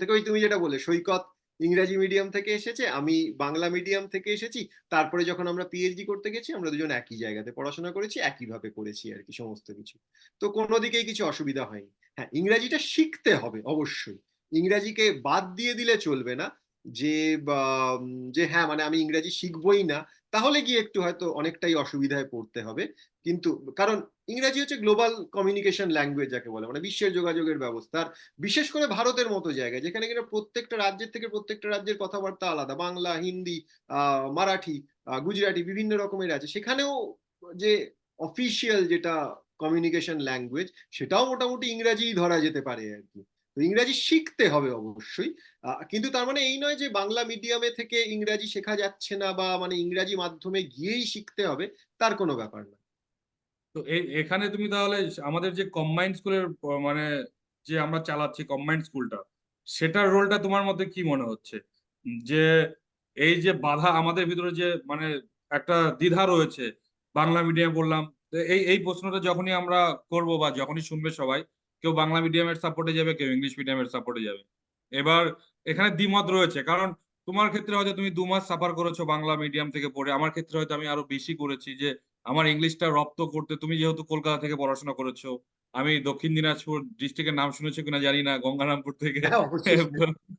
থেকে ওই তুমি যেটা বলে সৈকত ইংরাজি মিডিয়াম থেকে এসেছে, আমি বাংলা মিডিয়াম থেকে এসেছি, তারপরে যখন আমরা পিএইচডি করতে গেছি, আমরা দুজন একই জায়গাতে পড়াশোনা করেছি, একইভাবে করেছি আর কি সমস্ত কিছু। তো কোনো দিকেই কিছু অসুবিধা হয়নি। হ্যাঁ ইংরাজিটা শিখতে হবে অবশ্যই। ইংরাজিকে বাদ দিয়ে দিলে চলবে না যে যে হ্যাঁ মানে আমি ইংরাজি শিখবই না তাহলে গিয়ে একটু হয়তো অনেকটাই অসুবিধায় পড়তে হবে। কিন্তু কারণ ইংরাজি হচ্ছে গ্লোবাল কমিউনিকেশন ল্যাঙ্গুয়েজ যাকে বলে মানে বিশ্বের যোগাযোগের ব্যবস্থা আর বিশেষ করে ভারতের মতো জায়গায়, যেখানে কিনা প্রত্যেকটা রাজ্যের থেকে প্রত্যেকটা রাজ্যের কথাবার্তা আলাদা, বাংলা, হিন্দি মারাঠি গুজরাটি বিভিন্ন রকমের আছে। সেখানেও যে অফিসিয়াল যেটা কমিউনিকেশন ল্যাঙ্গুয়েজ সেটাও মোটামুটি ইংরাজিই ধরা যেতে পারে আর কি। ইংরাজি শিখতে হবে অবশ্যই। কিন্তু তার মানে এই নয় যে বাংলা মিডিয়ামে থেকে ইংরাজি শেখা যাচ্ছে না বা মানে ইংরাজি মাধ্যমে গিয়েই শিখতে হবে, তার কোনো ব্যাপার না। তো এখানে তুমি তাহলে আমাদের যে কম্বাইন্ড স্কুলের মানে যে আমরা চালাচ্ছি কম্বাইন্ড স্কুলটা সেটার রোলটা তোমার মধ্যে কি মনে হচ্ছে? যে এই যে বাধা আমাদের ভিতরে যে মানে একটা দ্বিধা রয়েছে, বাংলা মিডিয়াম বললাম এই এই প্রশ্নটা যখনই আমরা করব বা যখনই শুনবে সবাই কেউ বাংলা মিডিয়ামের সাপোর্টে যাবে কেউ ইংলিশ মিডিয়ামের সাপোর্টে যাবে। এবার এখানে দ্বিমত রয়েছে কারণ তোমার ক্ষেত্রে হয়তো তুমি দু মাস সাফার করেছ বাংলা মিডিয়াম থেকে পড়ে আমার ক্ষেত্রে হয়তো আমি আরও বেশি করেছি যে আমার ইংলিশটা রপ্ত করতে তুমি যেহেতু কলকাতা থেকে পড়াশোনা করেছ আমি দক্ষিণ দিনাজপুর ডিস্ট্রিক্টের নাম শুনেছো কিনা জানি না গঙ্গারামপুর থেকে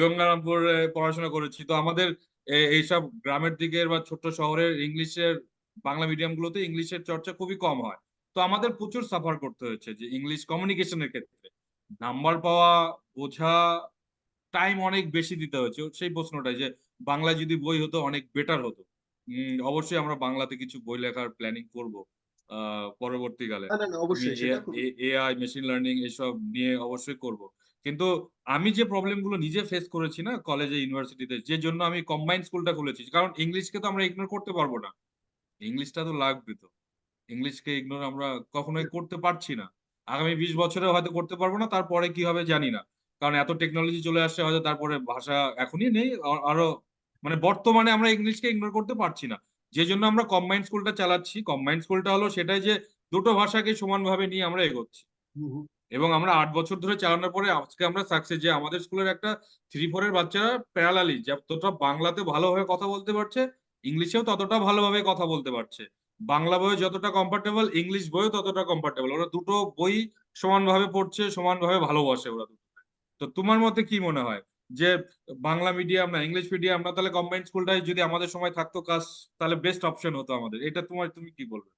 গঙ্গারামপুর পড়াশোনা করেছি। তো আমাদের এইসব গ্রামের দিকের বা ছোট্ট শহরের ইংলিশের বাংলা মিডিয়াম গুলোতে ইংলিশের চর্চা খুবই কম হয়। তো আমাদের প্রচুর সাফার করতে হয়েছে যে ইংলিশ কমিউনিকেশনের ক্ষেত্রে। নাম্বার পাওয়া বোঝা টাইম অনেক বেশি দিতে হয়েছে। সেই প্রশ্নটাই যে বাংলা যদি বই হতো অনেক বেটার হতো। অবশ্যই আমরা বাংলাতে কিছু বই লেখার প্ল্যানিং করব আহ পরবর্তীকালে। এআই মেশিন লার্নিং এসব নিয়ে অবশ্যই করব। কিন্তু আমি যে প্রবলেমগুলো নিজে ফেস করেছি না কলেজে ইউনিভার্সিটিতে যে জন্য আমি কম্বাইন্ড স্কুলটা খুলেছি কারণ ইংলিশকে তো আমরা ইগনোর করতে পারব না। ইংলিশটা তো লাগবে তো। ইংলিশকে ইগনোর আমরা কখনোই করতে পারছি না। আগামী বিশ বছরে হয়তো করতে পারব না তারপরে কি হবে জানি না। কারণ এত টেকনোলজি চলে আসছে হয়তো তারপরে ভাষা এখনই নেই আরও মানে বর্তমানে আমরা ইংলিশকে ইগনোর করতে পারছি না। যে জন্য আমরা কম্বাইন্ড স্কুলটা চালাচ্ছি। কম্বাইন্ড স্কুলটা হলো সেটাই যে দুটো ভাষাকে সমানভাবে নিয়ে আমরা এগোচ্ছি। এবং আমরা আট বছর ধরে চালানোর পরে আজকে আমরা সাকসেস যে আমাদের স্কুলের একটা থ্রি ফোর এর বাচ্চারা প্যারালালি যতটা বাংলাতে ভালোভাবে কথা বলতে পারছে ইংলিশেও ততটা ভালোভাবে কথা বলতে পারছে। বাংলা বইয়ে যতটা কমফোর্টেবল ইংলিশ বইও ততটা কমফোর্টেবল ওরা দুটো বই সমানভাবে পড়ছে সমানভাবে ভালোবাসে ওরা দুটো। তো তোমার মতে কি মনে হয়? যে বাংলা মিডিয়াম না ইংলিশ মিডিয়াম না তাহলে কম্বাইন্ড স্কুলটাই যদি আমাদের সময় থাকতো কাজ তাহলে বেস্ট অপশন হতো আমাদের। এটা তোমার তুমি কি বলবে?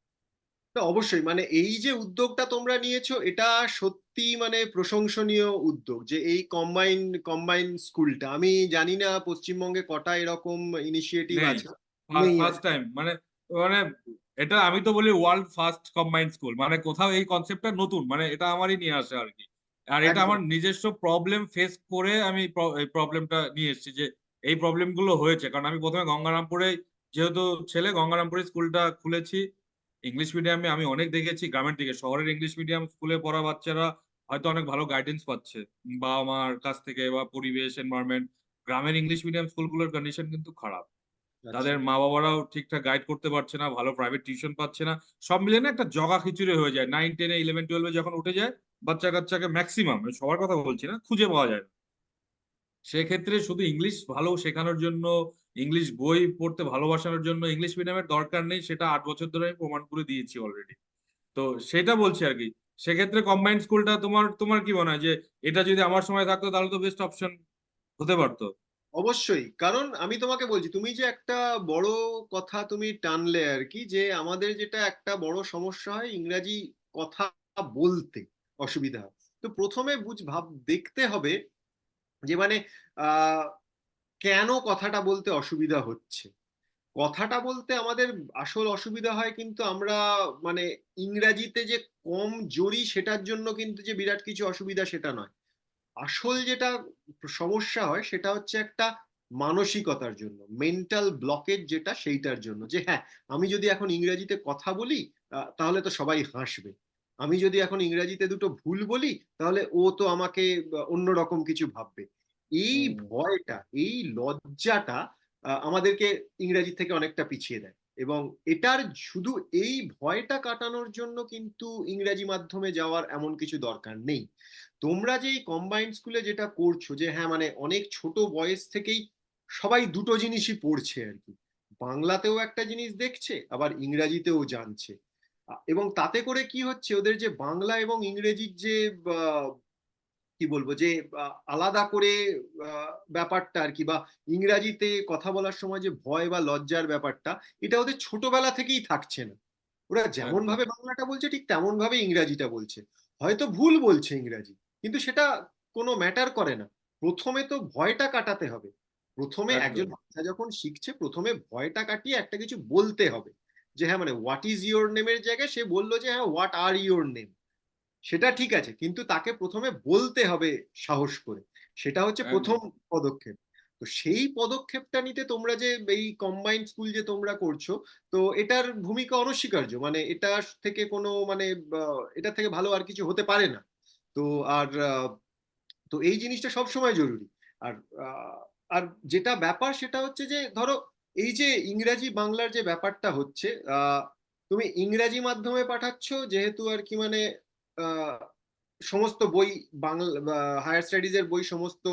অবশ্যই। মানে এই যে উদ্যোগটা তোমরা নিয়েছো এটা সত্যি মানে প্রশংসনীয় উদ্যোগ যে এই কম্বাইন কম্বাইন স্কুলটা আমি জানি না পশ্চিমবঙ্গে কটা এরকম ইনিশিয়েটিভ আছে। ফার্স্ট টাইম মানে মানে এটা আমি তো বলি ওয়ার্ল্ড ফার্স্ট কম্বাইন্ড স্কুল মানে কোথাও এই কনসেপ্টটা নতুন মানে এটা আমারই নিয়ে আসে আর কি আর এটা আমার নিজস্ব প্রবলেম ফেস করে আমি এই প্রবলেমটা নিয়ে এসেছি যে এই প্রবলেমগুলো হয়েছে। কারণ আমি প্রথমে গঙ্গারামপুরে যেহেতু ছেলে গঙ্গারামপুরে স্কুলটা খুলেছি। ইংলিশ মিডিয়ামে আমি অনেক দেখেছি গ্রামের দিকে। শহরের ইংলিশ মিডিয়াম স্কুলে পড়া বাচ্চারা হয়তো অনেক ভালো গাইডেন্স পাচ্ছে। বাবা মার কাছ থেকে বা পরিবেশ এনভায়রনমেন্ট গ্রামের ইংলিশ মিডিয়াম স্কুলগুলোর কন্ডিশন কিন্তু খারাপ। তাদের মা বাবারাও ঠিকঠাক গাইড করতে পারছে না, ভালো প্রাইভেট টিউশন পাচ্ছে না। সব মিলে না একটা জগা খিচুড়ি হয়ে যায়। নাইন টেনে ইলেভেন টুয়েলভে যখন উঠে যায় বাচ্চা কাচ্চাকে ম্যাক্সিমাম সবার কথা বলছি না, খুঁজে পাওয়া যায় সেক্ষেত্রে শুধু ইংলিশ ভালো শেখানোর জন্য ইংলিশ বই পড়তে ভালোবাসানোর জন্য ইংলিশ মিডিয়ামের দরকার নেই, সেটা আট বছর ধরে আমি প্রমাণ করে দিয়েছি অলরেডি তো সেটা বলছি আর কি। সেক্ষেত্রে কম্বাইন্ড স্কুলটা তোমার তোমার কি মনে হয় যে এটা যদি আমার সময় থাকতো, তাহলে তো বেস্ট অপশন হতে পারতো? অবশ্যই। কারণ আমি তোমাকে বলছি, তুমি যে একটা বড় কথা তুমি টানলে আর কি যে আমাদের যেটা একটা বড় সমস্যা হয় ইংরাজি কথা বলতে অসুবিধা তো প্রথমে বুঝ, ভাব, দেখতে হবে যে মানে কেন কথাটা বলতে অসুবিধা হচ্ছে? কথাটা বলতে আমাদের আসল অসুবিধা হয় কিন্তু আমরা মানে ইংরাজিতে যে কম জড়ি সেটার জন্য কিন্তু যে বিরাট কিছু অসুবিধা সেটা নয়। আসল যেটা সমস্যা হয় সেটা হচ্ছে একটা মানসিকতার জন্য মেন্টাল ব্লকেজ যেটা সেইটার জন্য যে হ্যাঁ আমি যদি এখন ইংরেজিতে কথা বলি তাহলে তো সবাই হাসবে। আমি যদি এখন ইংরেজিতে দুটো ভুল বলি তাহলে ও তো আমাকে অন্যরকম কিছু ভাববে। এই ভয়টা এই লজ্জাটা আমাদেরকে ইংরেজি থেকে অনেকটা পিছিয়ে দেয়। এবং এটার শুধু এই ভয়টা কাটানোর জন্য কিন্তু ইংরাজি মাধ্যমে যাওয়ার এমন কিছু দরকার নেই। তোমরা যে কম্বাইন্ড স্কুলে যেটা করছ যে হ্যাঁ মানে অনেক ছোট বয়স থেকেই সবাই দুটো জিনিসই পড়ছে আর কি। বাংলাতেও একটা জিনিস দেখছে, আবার ইংরাজিতেও জানছে। এবং তাতে করে কি হচ্ছে, ওদের যে বাংলা এবং ইংরেজির যে কি বলব যে আলাদা করে ব্যাপারটা আর কি বা ইংরাজিতে কথা বলার সময় যে ভয় বা লজ্জার ব্যাপারটা এটা ওদের ছোটবেলা থেকেই থাকছে না। ওরা যেমন ভাবে বাংলাটা বলছে ঠিক তেমন ভাবে ইংরাজিটা বলছে। হয়তো ভুল বলছে ইংরাজি কিন্তু সেটা কোনো ম্যাটার করে না। প্রথমে তো ভয়টা কাটাতে হবে। প্রথমে একজন বাচ্চা যখন শিখছে প্রথমে ভয়টা কাটিয়ে একটা কিছু বলতে হবে। যে হ্যাঁ মানে হোয়াট ইজ ইওর নেমের জায়গায় সে বলল যে হ্যাঁ হোয়াট আর ইওর নেম সেটা ঠিক আছে কিন্তু তাকে প্রথমে বলতে হবে সাহস করে। সেটা হচ্ছে প্রথম পদক্ষেপ। তো সেই পদক্ষেপটা নিতে তোমরা যে এই কম্বাইন্ড স্কুল যে তোমরা করছ তো এটার ভূমিকা অনস্বীকার্য। মানে এটা থেকে কোনো মানে এটা থেকে ভালো আর কিছু হতে পারে না। তো আর তো এই জিনিসটা সব সময় জরুরি। আর আর যেটা ব্যাপার সেটা হচ্ছে যে ধরো এই যে ইংরাজি বাংলার যে ব্যাপারটা হচ্ছে আহ, তুমি ইংরাজি মাধ্যমে পাঠাচ্ছ যেহেতু আর কি মানে সমস্ত বই বাংলা হায়ার স্টাডিজের বই সমস্ত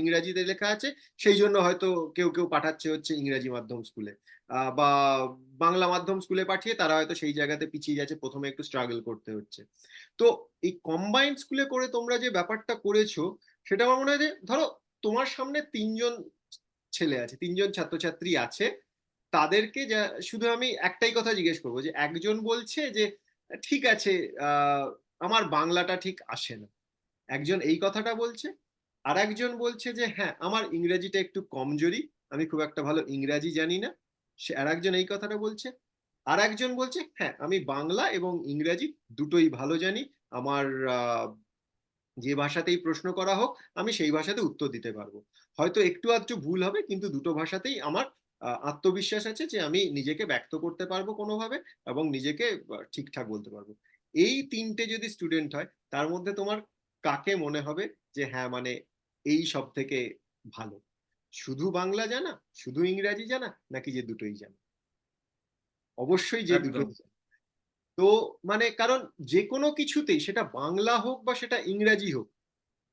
ইংরাজিতে লেখা আছে, সেই জন্য হয়তো কেউ কেউ পাঠাচ্ছে হচ্ছে ইংরাজি মাধ্যম স্কুলে বা বাংলা মাধ্যম স্কুলে পাঠিয়ে তারা হয়তো সেই জায়গাতে পিছিয়ে যাচ্ছে, প্রথমে একটু স্ট্রাগল করতে হচ্ছে। তো এই কম্বাইন্ড স্কুলে করে তোমরা যে ব্যাপারটা করেছ, সেটা আমার মনে হয় যে, ধরো তোমার সামনে তিনজন ছেলে আছে, তিনজন ছাত্রছাত্রী আছে, তাদেরকে যা, শুধু আমি একটাই কথা জিজ্ঞেস করব যে, একজন বলছে যে, ঠিক আছে আমার বাংলাটা ঠিক আসে না। একজন এই কথাটা বলছে আর একজন বলছে যে হ্যাঁ আমার ইংরেজিটা একটু কমজোরি, আমি খুব একটা ভালো ইংরাজি জানি না। সে আর একজন এই কথাটা বলছে আর একজন বলছে হ্যাঁ আমি বাংলা এবং ইংরাজি দুটোই ভালো জানি, আমার যে ভাষাতেই প্রশ্ন করা হোক, আমি সেই ভাষাতে উত্তর দিতে পারব। হয়তো একটু আধটু ভুল হবে, কিন্তু দুটো ভাষাতেই আমার আত্মবিশ্বাস আছে যে, আমি নিজেকে ব্যক্ত করতে পারব কোনোভাবে এবং নিজেকে ঠিকঠাক বলতে পারব। এই তিনটে যদি স্টুডেন্ট হয় তার মধ্যে তোমার কাকে মনে হবে যে হ্যাঁ মানে এই সব থেকে ভালো? শুধু বাংলা জানা? শুধু ইংরাজি জানা? নাকি যে দুটোই জানা? অবশ্যই যে জানা। তো মানে কারণ যে কোনো কিছুতেই সেটা বাংলা হোক বা সেটা ইংরাজি হোক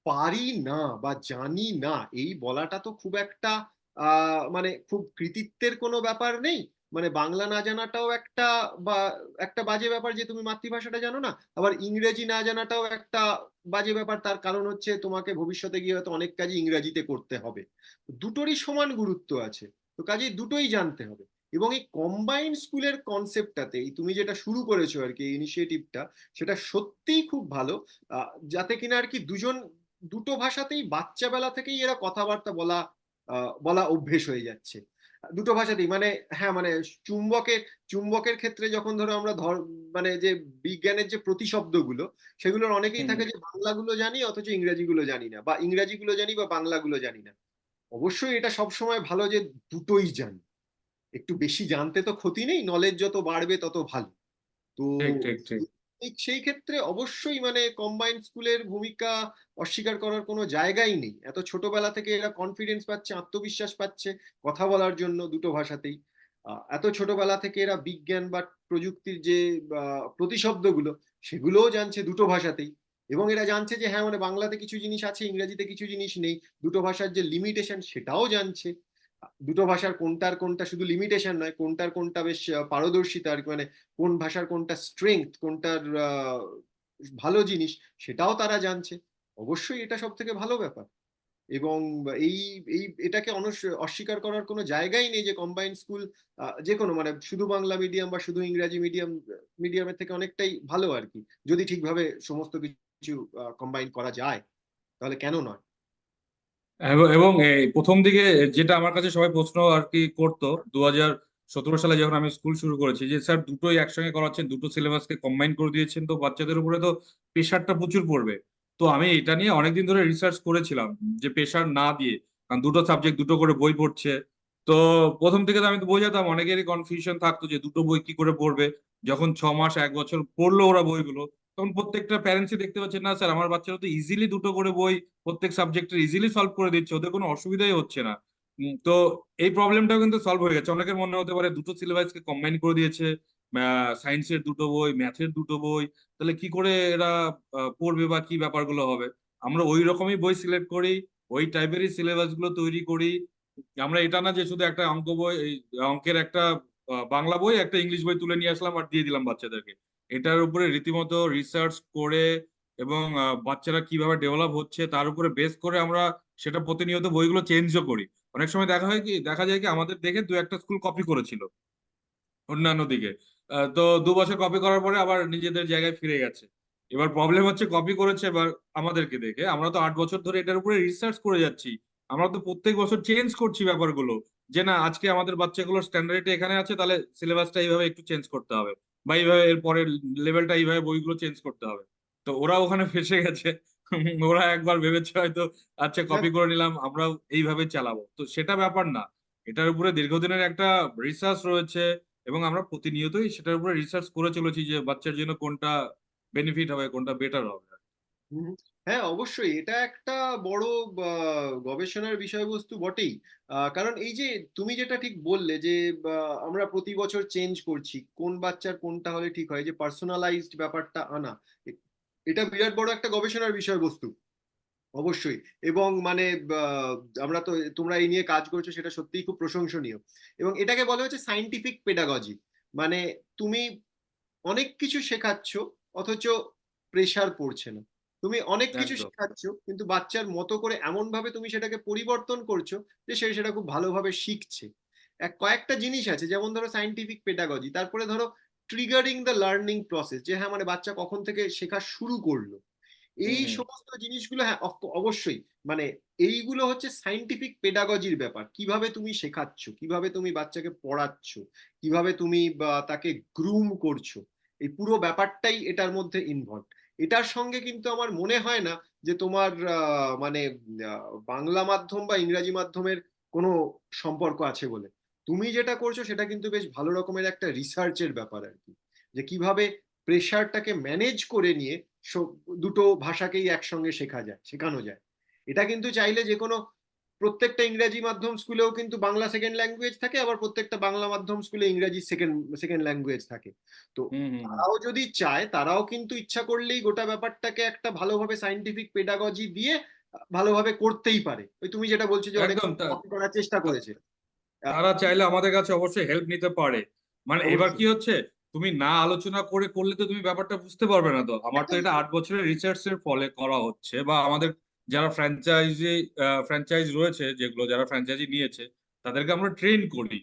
পারি না বা জানি না এই বলাটা তো খুব একটা আহ মানে খুব কৃতিত্বের কোনো ব্যাপার নেই। মানে বাংলা না জানাটাও একটা বা, একটা বাজে ব্যাপার যে তুমি মাতৃভাষাটা জানো না? আবার ইংরেজি না জানাটাও একটা বাজে ব্যাপার। তার কারণ হচ্ছে তোমাকে ভবিষ্যতে গিয়ে হয়তো অনেক কাজই ইংরাজিতে করতে হবে। দুটোরই সমান গুরুত্ব আছে। তো কাজেই দুটোই জানতে হবে। এবং এই কম্বাইন্ড স্কুলের কনসেপ্টটাতে তুমি যেটা শুরু করেছ আর কি ইনিশিয়েটিভটা সেটা সত্যিই খুব ভালো। যাতে কিনা আর কি দুজন, দুটো ভাষাতেই বাচ্চাবেলা থেকেই এরা কথাবার্তা বলা বলা অভ্যেস হয়ে যাচ্ছে। দুটো ভাষাতেই মানে হ্যাঁ মানে চুম্বকের চুম্বকের ক্ষেত্রে যখন ধরো আমরা ধর মানে যে বিজ্ঞানের যে প্রতিশব্দগুলো সেগুলোর অনেকেই থাকে যে বাংলাগুলো জানি অথচ ইংরাজিগুলো জানি না বা ইংরাজিগুলো জানি বা বাংলাগুলো জানি না। অবশ্যই এটা সবসময় ভালো যে দুটোই জানি। একটু বেশি জানতে তো ক্ষতি নেই নলেজ যত বাড়বে তত ভালো। তো ঠিক ঠিক ঠিক। এই সেই ক্ষেত্রে অবশ্যই মানে কম্বাইন্ড স্কুলের ভূমিকা অস্বীকার করার কোনো জায়গাই নেই। এত ছোটবেলা থেকে এরা কনফিডেন্স পাচ্ছে, আত্মবিশ্বাস পাচ্ছে কথা বলার জন্য দুটো ভাষাতেই। এত ছোটবেলা থেকে এরা বিজ্ঞান বা প্রযুক্তির যে প্রতিশব্দগুলো সেগুলোও জানছে দুটো ভাষাতেই। এবং এরা জানছে যে হ্যাঁ মানে বাংলাতে কিছু জিনিস আছে, ইংরেজিতে কিছু জিনিস নেই, দুটো ভাষার যে লিমিটেশন সেটাও জানছে। দুটো ভাষার কোনটার কোনটা শুধু লিমিটেশন নয়, কোনটার কোনটা বেশ পারদর্শিতা আর কি মানে কোন ভাষার কোনটা স্ট্রেংথ কোনটার ভালো জিনিস সেটাও তারা জানছে। অবশ্যই এটা সব থেকে ভালো ব্যাপার। এবং এই এই, এটাকে অস্বীকার করার কোনো জায়গাই নেই যে কম্বাইন্ড স্কুল যে কোনো মানে শুধু বাংলা মিডিয়াম বা শুধু ইংরাজি মিডিয়াম মিডিয়ামের থেকে অনেকটাই ভালো আর কি। যদি ঠিকভাবে সমস্ত কিছু কম্বাইন করা যায়, তাহলে কেন নয়? এবং এই প্রথম দিকে যেটা আমার কাছে সবাই প্রশ্ন আর কি করতো দু হাজার সতেরো সালে যখন আমি স্কুল শুরু করেছি যে, স্যার, দুটোই একসঙ্গে করাচ্ছেন, দুটো সিলেবাসকে কম্বাইন করে দিয়েছেন, তো বাচ্চাদের উপরে তো প্রেশারটা প্রচুর পড়বে। তো আমি এটা নিয়ে অনেকদিন ধরে রিসার্চ করেছিলাম যে প্রেশার না দিয়ে, কারণ দুটো সাবজেক্ট দুটো করে বই পড়ছে। তো প্রথম থেকে তো আমি তো বোঝাতাম, অনেকেরই কনফিউশন থাকতো যে, দুটো বই কি করে পড়বে? যখন ছ মাস, এক বছর পড়ল ওরা বইগুলো তখন প্রত্যেকটা প্যারেন্টসই দেখতে পাচ্ছে না স্যার আমার বাচ্চারা তো ইজিলি দুটো করে বই প্রত্যেক সাবজেক্টের ইজিলি সলভ করে দিচ্ছে ওদের কোনো অসুবিধাই হচ্ছে না। তো এই প্রবলেমটাও কিন্তু সলভ হয়ে গেছে। অনেকের মনে হতে পারে দুটো সিলেবাসকে কম্বাইন করে দিয়েছে সায়েন্সের দুটো বই ম্যাথের দুটো বই তাহলে কি করে এরা পড়বে বা কি ব্যাপারগুলো হবে? আমরা ওই রকমই বই সিলেক্ট করি ওই টাইপেরই সিলেবাসগুলো তৈরি করি। আমরা এটা না যে শুধু একটা অঙ্ক বই অঙ্কের একটা বাংলা বই একটা ইংলিশ বই তুলে নিয়ে আসলাম আর দিয়ে দিলাম বাচ্চাদেরকে। এটার উপরে রীতিমতো রিসার্চ করে এবং বাচ্চারা কীভাবে ডেভেলপ হচ্ছে তার উপরে বেস করে আমরা সেটা প্রতিনিয়ত বইগুলো চেঞ্জও করি। অনেক সময় দেখা হয় কি, দেখা যায় কি, আমাদের দেখে দু একটা স্কুল কপি করেছিল অন্যান্য দিকে। তো দু বছর কপি করার পরে আবার নিজেদের জায়গায় ফিরে গেছে। এবার প্রবলেম হচ্ছে কপি করেছে এবার আমাদেরকে দেখে। আমরা তো আট বছর ধরে এটার উপরে রিসার্চ করে যাচ্ছি। আমরা তো প্রত্যেক বছর চেঞ্জ করছি ব্যাপারগুলো। যে না, আজকে আমাদের বাচ্চাগুলোর স্ট্যান্ডার্ডটা এখানে আছে, তাহলে সিলেবাসটা এইভাবে একটু চেঞ্জ করতে হবে। বা এইভাবে এর পরের লেভেলটা এইভাবে বইগুলো চেঞ্জ করতে হবে। তো ওরা ওখানে ফেসে গেছে। ওরা একবার ভেবেছে হয়তো আচ্ছা কপি করে নিলাম, আমরাও এইভাবে চালাবো। তো সেটা ব্যাপার না। এটার উপরে দীর্ঘদিনের একটা রিসার্চ রয়েছে এবং আমরা প্রতিনিয়তই সেটার উপরে রিসার্চ করে চলেছি যে বাচ্চার জন্য কোনটা বেনিফিট হবে, কোনটা বেটার হবে। হ্যাঁ অবশ্যই। এটা একটা বড় গবেষণার বিষয়বস্তু বটেই। কারণ এই যে তুমি যেটা ঠিক বললে যে আমরা প্রতি বছর চেঞ্জ করছি, কোন বাচ্চার কোনটা হলে ঠিক হয় যে পার্সোনালাইজড ব্যাপারটা আনা এটা বিরাট বড় একটা গবেষণার বিষয়বস্তু, অবশ্যই। এবং মানে আমরা তো, তোমরা এই নিয়ে কাজ করছ, সেটা সত্যিই খুব প্রশংসনীয়। এবং এটাকে বলা হচ্ছে সাইন্টিফিক পেডাগজি মানে তুমি অনেক কিছু শেখাচ্ছ, অথচ প্রেসার পড়ছে না। তুমি অনেক কিছু শেখাচ্ছ কিন্তু বাচ্চার মতো করে এমন ভাবে তুমি সেটাকে পরিবর্তন করছ যে সে সেটা খুব ভালোভাবে শিখছে। এক কয়েকটা জিনিস আছে যেমন ধরো সাইন্টিফিক পেডাগজি তারপরে ধরো ট্রিগারিং দ্য লার্নিং প্রসেস যে হ্যাঁ মানে বাচ্চা কখন থেকে শেখা শুরু করল। এই সমস্ত জিনিসগুলো হ্যাঁ অবশ্যই মানে এইগুলো হচ্ছে সাইন্টিফিক পেডাগজির ব্যাপার। কীভাবে তুমি শেখাচ্ছ কীভাবে তুমি বাচ্চাকে পড়াচ্ছ কীভাবে তুমি বা তাকে গ্রুম করছ এই পুরো ব্যাপারটাই এটার মধ্যে ইনভলভ এটার সঙ্গে কিন্তু আমার মনে হয় না যে তোমার মানে বাংলা মাধ্যম বা ইংরাজি মাধ্যমের কোনো সম্পর্ক আছে বলে। তুমি যেটা করছ সেটা কিন্তু বেশ ভালো রকমের একটা রিসার্চের ব্যাপার আর কি। যে কীভাবে প্রেশারটাকে ম্যানেজ করে নিয়ে দুটো ভাষাকেই একসঙ্গে শেখা যায়, শেখানো যায়। এটা কিন্তু চাইলে যে কোনো প্রত্যেকটা ইংরেজি মাধ্যম স্কুলেও কিন্তু বাংলা সেকেন্ড ল্যাঙ্গুয়েজ থাকে আবার প্রত্যেকটা বাংলা মাধ্যম স্কুলে ইংরেজি সেকেন্ড সেকেন্ড ল্যাঙ্গুয়েজ থাকে। তো। তারাও যদি চায় তারাও কিন্তু ইচ্ছা করলেই গোটা ব্যাপারটাকে একটা ভালোভাবে সাইন্টিফিক পেডাগজি দিয়ে ভালোভাবে করতেই পারে। ওই তুমি যেটা বলছো যে অনেক করার চেষ্টা করেছে। তারা চাইলে আমাদের কাছে অবশ্যই হেল্প নিতে পারে। মানে এবার কি হচ্ছে তুমি না আলোচনা করে করলে তো তুমি ব্যাপারটা বুঝতে পারবে না তো। আমার তো এটা আট বছরের রিসার্চ এর ফলে করা হচ্ছে বা আমাদের যারা ফ্র্যাঞ্চাইজি ফ্র্যাঞ্চাইজ রয়েছে যেগুলো যারা ফ্র্যাঞ্চাইজি নিয়েছে তাদেরকে আমরা ট্রেন করি।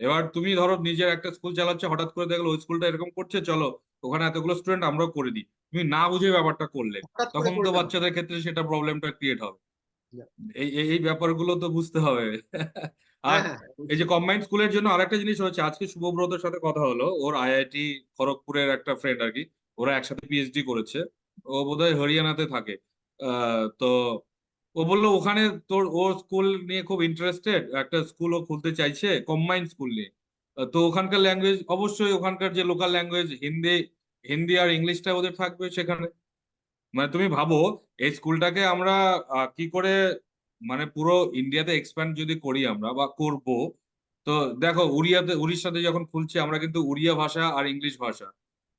এবার তুমি ধরো নিজের একটা স্কুল চালাচ্ছ হঠাৎ করে দেখল ওই স্কুলটা এরকম করছে চলো ওখানে এতগুলো স্টুডেন্ট আমরাও করে দিই। তুমি না বুঝে ব্যাপারটা করলে তখন তো বাচ্চাদের ক্ষেত্রে সেটা প্রবলেমটা ক্রিয়েট হবে। এই এই- ব্যাপারগুলো তো বুঝতে হবে। আর হ্যাঁ হ্যাঁ এই যে কম্বাইন্ড স্কুলের জন্য আরেকটা জিনিস হচ্ছে আজকে শুভব্রতের সাথে কথা হলো ওর আইআইটি খড়গপুরের একটা ফ্রেন্ড আর কি ওরা একসাথে পিএইচডি করেছে ও বোধহয় হরিয়ানাতে থাকে। তো ও বলল ওখানে তোর ও স্কুল নিয়ে খুব ইন্টারেস্টেড একটা স্কুল ও খুলতে চাইছে কম্বাইন্ড স্কুল নিয়ে। তো ওখানকার ল্যাঙ্গুয়েজ অবশ্যই ওখানকার যে লোকাল ল্যাঙ্গুয়েজ হিন্দি হিন্দি আর ইংলিশটা ওদের থাকবে সেখানে। মানে তুমি ভাবো, এই স্কুলটাকে আমরা কি করে মানে পুরো ইন্ডিয়াতে এক্সপ্যান্ড যদি করি আমরা বা করব, তো দেখো উড়িয়াতে, উড়িষ্যাতে যখন খুলছি আমরা কিন্তু উড়িয়া ভাষা আর ইংলিশ ভাষা,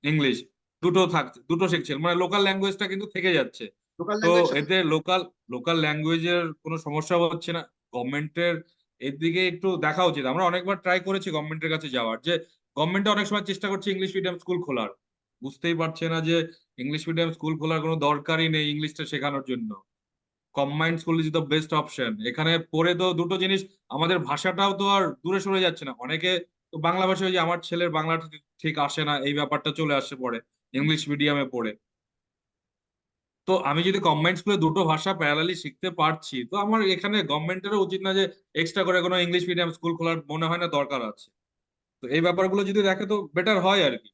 ইংলিশ দুটো থাকছে দুটো শিখছে। মানে লোকাল ল্যাঙ্গুয়েজটা কিন্তু থেকে যাচ্ছে। তো এতে লোকাল লোকাল ল্যাঙ্গুয়েজের কোনো সমস্যা হচ্ছে না। গভর্নমেন্টের এর দিকে একটু দেখা উচিত। আমরা অনেকবার ট্রাই করেছি গভর্নমেন্টের কাছে যাওয়ার যে গভর্নমেন্ট অনেক সময় চেষ্টা করছে ইংলিশ মিডিয়াম স্কুল খোলার। বুঝতেই পারছে না যে ইংলিশ মিডিয়াম স্কুল খোলার কোনো দরকারই নেই ইংলিশটা শেখানোর জন্য। Combined school is the best option এখানে পড়ে তো দুটো জিনিস আমাদের ভাষাটাও তো আর দূরে সরে যাচ্ছে না। অনেকে তো বাংলা ভাষায় যে আমার ছেলের বাংলাটা ঠিক- ঠিক আসে না এই ব্যাপারটা চলে আসছে পরে ইংলিশ মিডিয়ামে পড়ে। তো আমি যদি গভর্নমেন্ট স্কুলে দুটো ভাষা প্যারালালি শিখতে পারছি, তো আমার এখানে গভর্নমেন্টেরও উচিত না যে এক্সট্রা করে কোনো ইংলিশ মিডিয়াম স্কুল খোলার মনে হয় না দরকার আছে। তো এই ব্যাপারগুলো যদি দেখে তো বেটার হয় আর কি।